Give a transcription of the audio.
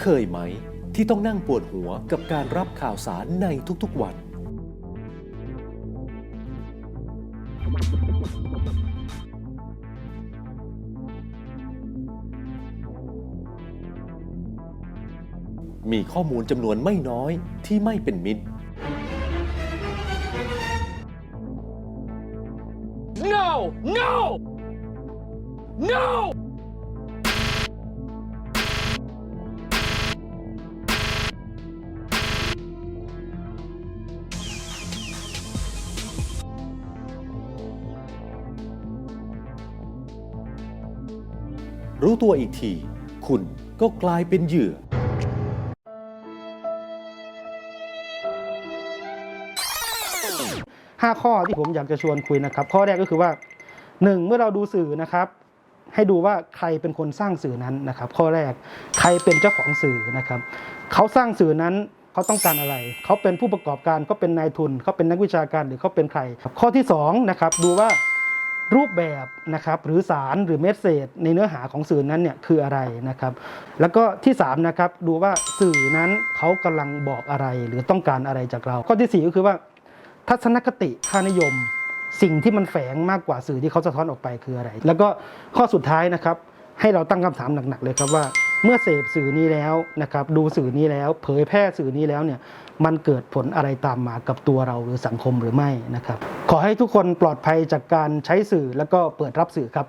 เคยไหมที่ต้องนั่งปวดหัวกับการรับข่าวสารในทุกๆวัน มีข้อมูลจำนวนไม่น้อยที่ไม่เป็นมิตร No! No! No! รู้ตัวอีกที คุณก็กลายเป็นเหยื่อ 5 ข้อที่ผมอยากจะชวนคุยนะครับ ข้อแรกก็คือว่า 1 เมื่อเราดูสื่อนะครับ ให้ดูว่าใครเป็นคนสร้างสื่อนั้นนะครับ ข้อแรกใครเป็นเจ้าของสื่อนะครับ เขาสร้างสื่อนั้นเขาต้องการอะไร เขาเป็นผู้ประกอบการเขาเป็นนายทุนเขาเป็นนักวิชาการหรือเขาเป็นใคร ข้อที่2นะครับดูว่ารูปแบบนะครับหรือสารหรือเมสเซจในเนื้อหาของสื่อนั้นเนี่ยคืออะไรนะครับ แล้วก็ที่3นะครับดูว่าสื่อนั้นเขากำลังบอกอะไรหรือต้องการอะไรจากเรา ข้อทีสี่4 ก็คือว่า ทัศนคติค่านิยม สิ่งที่มันแฝงมากกว่าสื่อที่เขาสะท้อนออกไปคืออะไร แล้วก็ข้อสุดท้ายนะครับ ให้เราตั้งคำถามหนักๆเลยครับว่า เมื่อเสพสื่อนี้แล้วนะครับดูสื่อนี้แล้ว เผยแพร่สื่อนี้แล้วเนี่ยมันเกิดผลอะไรตามมากับตัวเราหรือสังคมหรือไม่นะครับ ขอให้ทุกคนปลอดภัยจากการใช้สื่อแล้วก็เปิดรับสื่อครับ